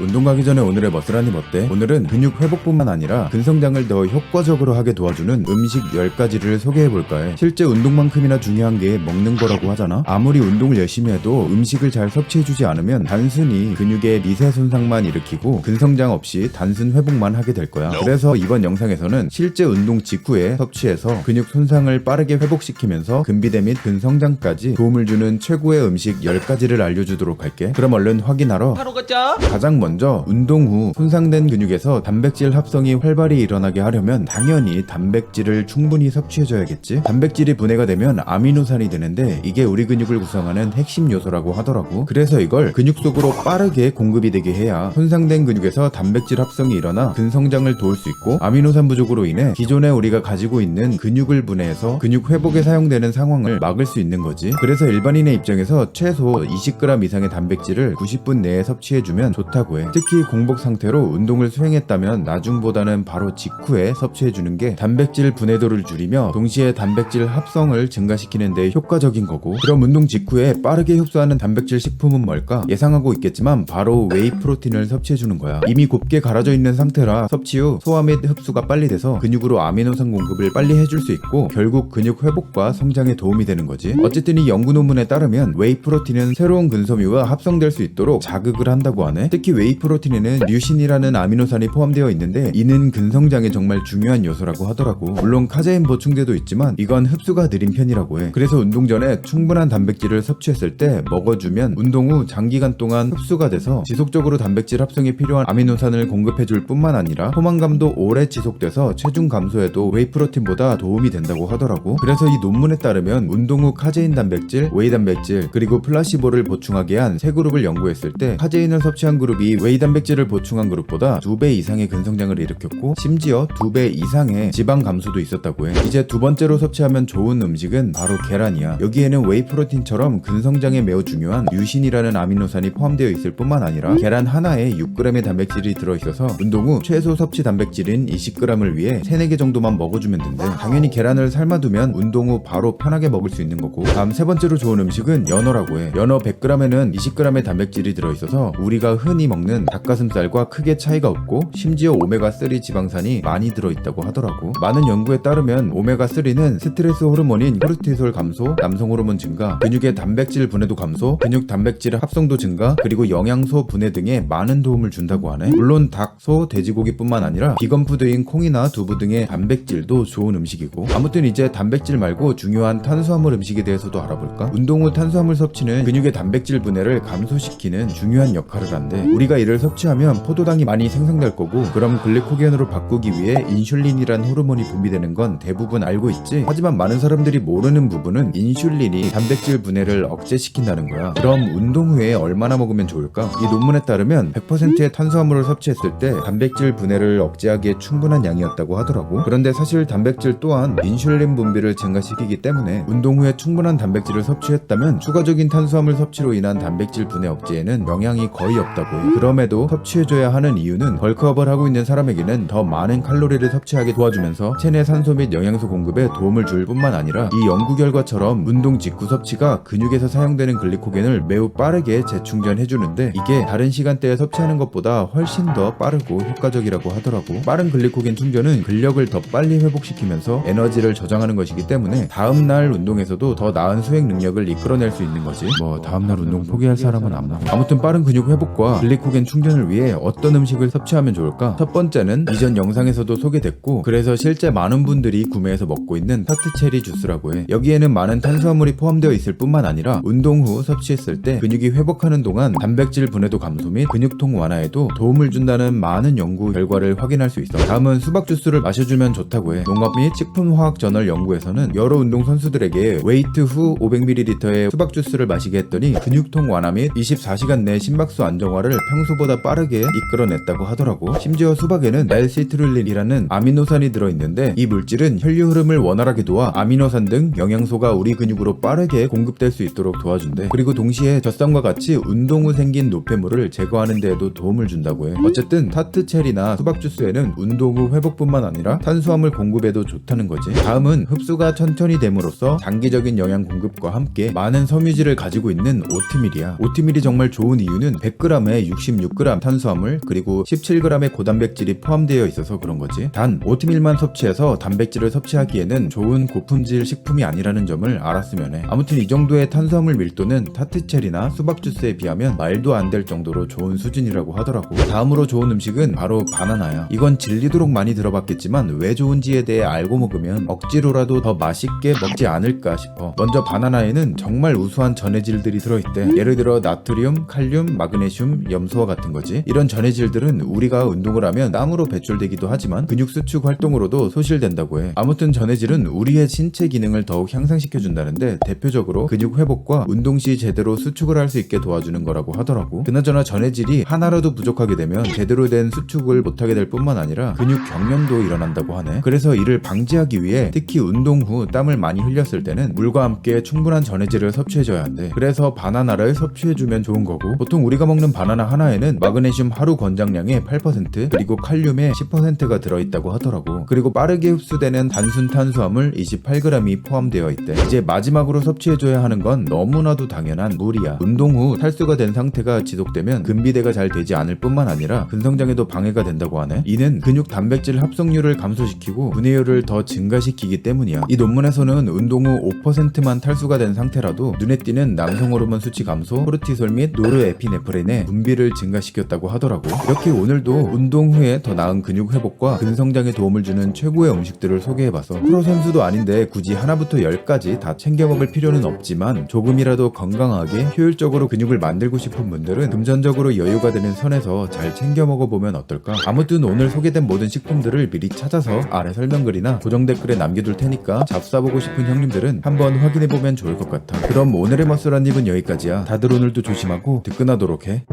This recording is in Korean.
운동 가기 전에 오늘의 머슬한입 어때? 오늘은 근육 회복뿐만 아니라 근성장을 더 효과적으로 하게 도와주는 음식 10가지를 소개해볼까 해 실제 운동만큼이나 중요한 게 먹는 거라고 하잖아? 아무리 운동을 열심히 해도 음식을 잘 섭취해주지 않으면 단순히 근육의 미세 손상만 일으키고 근성장 없이 단순 회복만 하게 될 거야. 그래서 이번 영상에서는 실제 운동 직후에 섭취해서 근육 손상을 빠르게 회복시키면서 근비대 및 근성장까지 도움을 주는 최고의 음식 10가지를 알려주도록 할게. 그럼 얼른 확인하러 바로 가자. 가장 먼저 운동 후 손상된 근육에서 단백질 합성이 활발히 일어나게 하려면 당연히 단백질을 충분히 섭취해줘야겠지. 단백질이 분해가 되면 아미노산이 되는데 이게 우리 근육을 구성하는 핵심 요소라고 하더라고. 그래서 이걸 근육 속으로 빠르게 공급이 되게 해야 손상된 근육에서 단백질 합성이 일어나 근성장을 도울 수 있고 아미노산 부족으로 인해 기존에 우리가 가지고 있는 근육을 분해해서 근육 회복에 사용되는 상황을 막을 수 있는 거지. 그래서 일반인의 입장에서 최소 20g 이상의 단백질을 90분 내에 섭취해주면 좋다고 해. 특히 공복 상태로 운동을 수행했다면 나중보다는 바로 직후에 섭취해주는 게 단백질 분해도를 줄이며 동시에 단백질 합성을 증가시키는 데 효과적인 거고 그럼 운동 직후에 빠르게 흡수하는 단백질 식품은 뭘까? 예상하고 있겠지만 바로 웨이 프로틴을 섭취해주는 거야. 이미 곱게 갈아져 있는 상태라 섭취 후 소화 및 흡수가 빨리 돼서 근육으로 아미노산 공급을 빨리 해줄 수 있고 결국 근육 회복과 성장에 도움이 되는 거지. 어쨌든 이 연구 논문에 따르면 웨이 프로틴은 새로운 근섬유가 합성될 수 있도록 자극을 한다고 하네. 특히 웨이 프로틴에는 류신이라는 아미노산이 포함되어 있는데 이는 근성장에 정말 중요한 요소라고 하더라고. 물론 카제인 보충제도 있지만 이건 흡수가 느린 편이라고 해. 그래서 운동 전에 충분한 단백질을 섭취했을 때 먹어주면 운동 후 장기간 동안 흡수가 돼서 지속적으로 단백질 합성에 필요한 아미노산을 공급해줄 뿐만 아니라 포만감도 오래 지속돼서 체중 감소에도 웨이 프로틴보다 도움이 된다고 하더라고. 그래서 이 논문에 따르면 운동 후 카제인 단백질, 웨이 단백질, 그리고 플라시보를 보충하게 한 세 그룹을 연구했을 때 카제인을 섭취한 그룹이 웨이 단백질을 보충한 그룹보다 두배 이상의 근성장을 일으켰고 심지어 두배 이상의 지방 감소도 있었다고 해. 이제 두 번째로 섭취하면 좋은 음식은 바로 계란이야. 여기에는 웨이 프로틴처럼 근성장에 매우 중요한 류신이라는 아미노산이 포함되어 있을 뿐만 아니라 계란 하나에 6g의 단백질이 들어있어서 운동 후 최소 섭취 단백질인 20g을 위해 3, 4개 정도만 먹어주면 된대. 당연히 계란을 삶아두면 운동 후 바로 편하게 먹을 수 있는 거고 다음 세 번째로 좋은 음식은 연어라고 해. 연어 100g에는 20g의 단백질이 들어있어서 우리가 흔히 먹는 닭가슴살과 크게 차이가 없고 심지어 오메가3 지방산이 많이 들어있다고 하더라고. 많은 연구에 따르면 오메가3는 스트레스 호르몬인 코르티솔 감소, 남성 호르몬 증가, 근육의 단백질 분해도 감소, 근육 단백질 합성도 증가, 그리고 영양소 분해 등에 많은 도움을 준다고 하네. 물론 닭, 소, 돼지고기뿐만 아니라 비건 푸드인 콩이나 두부 등의 단백질도 좋은 음식이고 아무튼 이제 단백질 말고 중요한 탄수화물 음식에 대해서도 알아볼까? 운동 후 탄수화물 섭취는 근육의 단백질 분해를 감소시키는 중요한 역할을 한대. 우리가 이를 섭취하면 포도당이 많이 생성될 거고 그럼 글리코겐으로 바꾸기 위해 인슐린이란 호르몬이 분비되는 건 대부분 알고 있지. 하지만 많은 사람들이 모르는 부분은 인슐린이 단백질 분해를 억제시킨다는 거야. 그럼 운동 후에 얼마나 먹으면 좋을까? 이 논문에 따르면 100%의 탄수화물을 섭취했을 때 단백질 분해를 억제하기에 충분한 양이었다고 하더라고. 그런데 사실 단백질 또한 인슐린 분비를 증가시키기 때문에 운동 후에 충분한 단백질을 섭취했다면 추가적인 탄수화물 섭취로 인한 단백질 분해 억제에는 영향이 거의 없다고 해. 그럼에도 섭취해줘야 하는 이유는 벌크업을 하고 있는 사람에게는 더 많은 칼로리를 섭취하게 도와주면서 체내 산소 및 영양소 공급에 도움을 줄 뿐만 아니라 이 연구 결과처럼 운동 직후 섭취가 근육에서 사용되는 글리코겐을 매우 빠르게 재충전해주는데 이게 다른 시간대에 섭취하는 것보다 훨씬 더 빠르고 효과적이라고 하더라고. 빠른 글리코겐 충전은 근력을 더 빨리 회복시키면서 에너지를 저장하는 것이기 때문에 다음날 운동에서도 더 나은 수행 능력을 이끌어낼 수 있는 거지. 뭐 다음날 운동 포기할 사람은 안 나와. 아무튼 빠른 근육 회복과 글리코 겐 충전을 위해 어떤 음식을 섭취하면 좋을까? 첫 번째는 이전 영상에서도 소개됐고 그래서 실제 많은 분들이 구매해서 먹고 있는 타트체리 주스라고 해. 여기에는 많은 탄수화물이 포함되어 있을 뿐만 아니라 운동 후 섭취했을 때 근육이 회복하는 동안 단백질 분해도 감소 및 근육통 완화에도 도움을 준다는 많은 연구 결과를 확인할 수 있어. 다음은 수박 주스를 마셔주면 좋다고 해. 농업 및 식품화학 저널 연구에서는 여러 운동 선수들에게 웨이트 후 500ml의 수박 주스를 마시게 했더니 근육통 완화 및 24시간 내 심박수 안정화를 평소보다 빠르게 이끌어냈다고 하더라고. 심지어 수박에는 날시트룰린이라는 아미노산이 들어있는데 이 물질은 혈류 흐름을 원활하게 도와 아미노산 등 영양소가 우리 근육으로 빠르게 공급될 수 있도록 도와준대. 그리고 동시에 젖산과 같이 운동 후 생긴 노폐물을 제거하는 데에도 도움을 준다고 해. 어쨌든 타트 체리나 수박 주스에는 운동 후 회복뿐만 아니라 탄수화물 공급에도 좋다는 거지. 다음은 흡수가 천천히 됨으로써 장기적인 영양 공급과 함께 많은 섬유질을 가지고 있는 오트밀이야. 오트밀이 정말 좋은 이유는 100g에 166g 탄수화물 그리고 17g의 고단백질이 포함되어 있어서 그런 거지. 단 오트밀만 섭취해서 단백질을 섭취하기에는 좋은 고품질 식품이 아니라는 점을 알았으면 해. 아무튼 이 정도의 탄수화물 밀도는 타트체리나 수박 주스에 비하면 말도 안 될 정도로 좋은 수준이라고 하더라고. 다음으로 좋은 음식은 바로 바나나야. 이건 질리도록 많이 들어봤겠지만 왜 좋은지에 대해 알고 먹으면 억지로라도 더 맛있게 먹지 않을까 싶어. 먼저 바나나에는 정말 우수한 전해질들이 들어있대. 예를 들어 나트륨, 칼륨, 마그네슘, 염소 와 같은 거지. 이런 전해질들은 우리가 운동을 하면 땀으로 배출되기도 하지만 근육 수축 활동으로도 소실된다고 해. 아무튼 전해질은 우리의 신체 기능을 더욱 향상시켜 준다는데 대표적으로 근육 회복과 운동 시 제대로 수축을 할 수 있게 도와주는 거라고 하더라고. 그나저나 전해질이 하나라도 부족하게 되면 제대로 된 수축을 못하게 될 뿐만 아니라 근육 경련도 일어난다고 하네. 그래서 이를 방지하기 위해 특히 운동 후 땀을 많이 흘렸을 때는 물과 함께 충분한 전해질을 섭취해줘야 한대. 그래서 바나나를 섭취해주면 좋은 거고 보통 우리가 먹는 바나나 하나 에는 마그네슘 하루 권장량의 8% 그리고 칼륨의 10%가 들어있다고 하더라고. 그리고 빠르게 흡수되는 단순 탄수화물 28g이 포함되어 있대. 이제 마지막으로 섭취해줘야 하는 건 너무나도 당연한 물이야. 운동 후 탈수가 된 상태가 지속되면 근비대가 잘 되지 않을 뿐만 아니라 근성장에도 방해가 된다고 하네. 이는 근육 단백질 합성률을 감소시키고 분해율을 더 증가시키기 때문이야. 이 논문에서는 운동 후 5%만 탈수가 된 상태라도 눈에 띄는 남성 호르몬 수치 감소, 코르티솔 및 노르에피네프린의 분비를 증가시켰다고 하더라고. 이렇게 오늘도 운동 후에 더 나은 근육 회복과 근성장에 도움을 주는 최고의 음식들을 소개해봐서 프로 선수도 아닌데 굳이 하나부터 열까지 다 챙겨 먹을 필요는 없지만 조금이라도 건강하게 효율적으로 근육을 만들고 싶은 분들은 금전적으로 여유가 되는 선에서 잘 챙겨 먹어보면 어떨까? 아무튼 오늘 소개된 모든 식품들을 미리 찾아서 아래 설명글이나 고정 댓글에 남겨둘 테니까 잡사보고 싶은 형님들은 한번 확인해보면 좋을 것 같아. 그럼 오늘의 머슬한 입은 여기까지야. 다들 오늘도 조심하고 득근하도록 해.